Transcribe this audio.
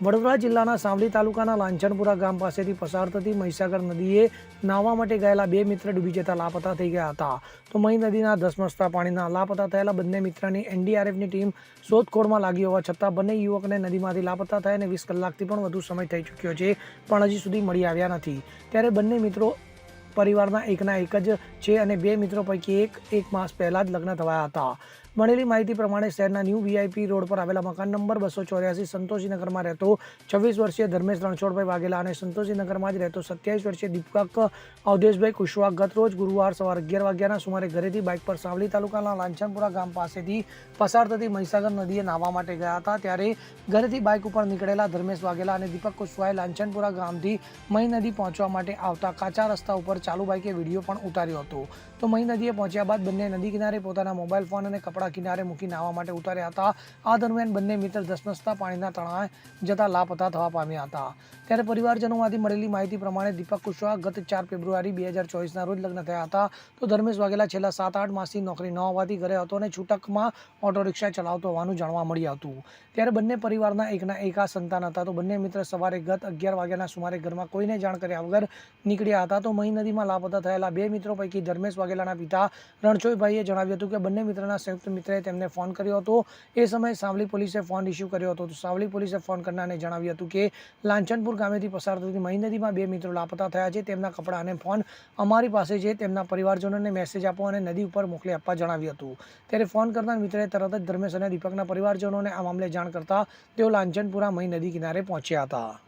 વડોદરા જિલ્લાના સાવલી તાલુકાના લાંછનપુરા ગામ પાસેથી પસાર થતી મહીસાગર નદીએ નાહવા માટે ગયેલા બે મિત્ર ડૂબી જતા લાપતા થઈ ગયા હતા. તો મહી નદીના ધસમસતા પાણીના લાપતા થયેલા બંને મિત્રની એનડીઆરએફની ટીમ શોધખોળમાં લાગી હોવા છતાં બંને યુવકને નદીમાંથી લાપતા થયા અને વીસ કલાકથી પણ વધુ સમય થઈ ચૂક્યો છે, પણ હજી સુધી મળી આવ્યા નથી. ત્યારે બંને મિત્રો પરિવારના એકના એક જ છે અને બે મિત્રો પૈકી એક એક માસ પહેલાં જ લગ્ન થયા હતા. મળેલી માહિતી પ્રમાણે શહેરના ન્યૂ વીઆઈપી રોડ પર આવેલા મકાન નંબર બસો ચોર્યાસી સંતોષીનગરમાં રહેતો છવ્વીસ વર્ષીય ધર્મેશ રણછોડભાઈ વાઘેલા અને સંતોષીનગરમાં જ રહેતો સત્યાવીસ વર્ષીય દીપક અવધેશભાઈ કુશવાહ ગત રોજ ગુરુવાર સવાર અગિયાર વાગ્યાના સુમારે ઘરેથી બાઇક પર સાવલી તાલુકાના લાંછનપુરા ગામ પાસેથી પસાર થતી મહીસાગર નદીએ નાહવા માટે ગયા હતા. ત્યારે ઘરેથી બાઇક ઉપર નીકળેલા ધર્મેશ વાઘેલા અને દીપક કુશવાહે લાંછનપુરા ગામથી મહી નદી પહોંચવા માટે આવતા કાચા રસ્તા ઉપર ચાલુ બાઇકે વીડિયો પણ ઉતાર્યો હતો. તો મહી નદીએ પહોંચ્યા બાદ બંને નદી કિનારે પોતાના મોબાઈલ ફોન અને કપડાં કિનારે મૂકી નાહવા માટે ઉતાર્યા હતા. આ દરમિયાન બંને મિત્ર ધસમસતા પાણીના તણાએ જતા લાપતા થવા પામ્યા હતા. ત્યારે પરિવારજનોમાંથી મળેલી માહિતી પ્રમાણે દીપક કુશવાહ ગત ચાર ફેબ્રુઆરી બે હજાર ચોવીસના રોજ લગ્ન થયા હતા. તો ધર્મેશ વાઘેલા છેલ્લા સાત આઠ માસથી નોકરી ન હોવાથી ઘરે હતો અને છૂટકમાં ઓટો રિક્ષા ચલાવતો હોવાનું જાણવા મળ્યું હતું. ત્યારે બંને પરિવારના એકના એકા સંતાન હતા. તો બંને મિત્ર સવારે ગત અગિયાર વાગ્યાના સુમારે ઘરમાં કોઈને જાણ કર્યા વગર નીકળ્યા હતા. તો મહી નદીમાં લાપતા થયેલા બે મિત્રો પૈકી ધર્મેશ વાઘેલાના પિતા રણછોડભાઈએ જણાવ્યું હતું કે બંને મિત્રના સંયુક્ત મિત્રએ તેમને ફોન કર્યો હતો. એ સમયે સાવલી પોલીસે ફોન ઇસ્યુ કર્યો હતો. તો સાવલી પોલીસે ફોન કરનારને જણાવ્યું હતું કે લાંછનપુર ગામેથી પસાર થતી મહી નદીમાં બે મિત્રો લાપતા થયા છે. તેમના કપડાં અને ફોન અમારી પાસે છે. તેમના પરિવારજનોને મેસેજ આપો અને નદી ઉપર મોકલી આપવા જણાવ્યું હતું. ત્યારે ફોન કરનાર મિત્રએ તરત જ ધર્મેશ અને દીપકના પરિવારજનોને આ મામલે જાણ કરતા તેઓ લાંછનપુરા મહી નદી કિનારે પહોંચ્યા હતા.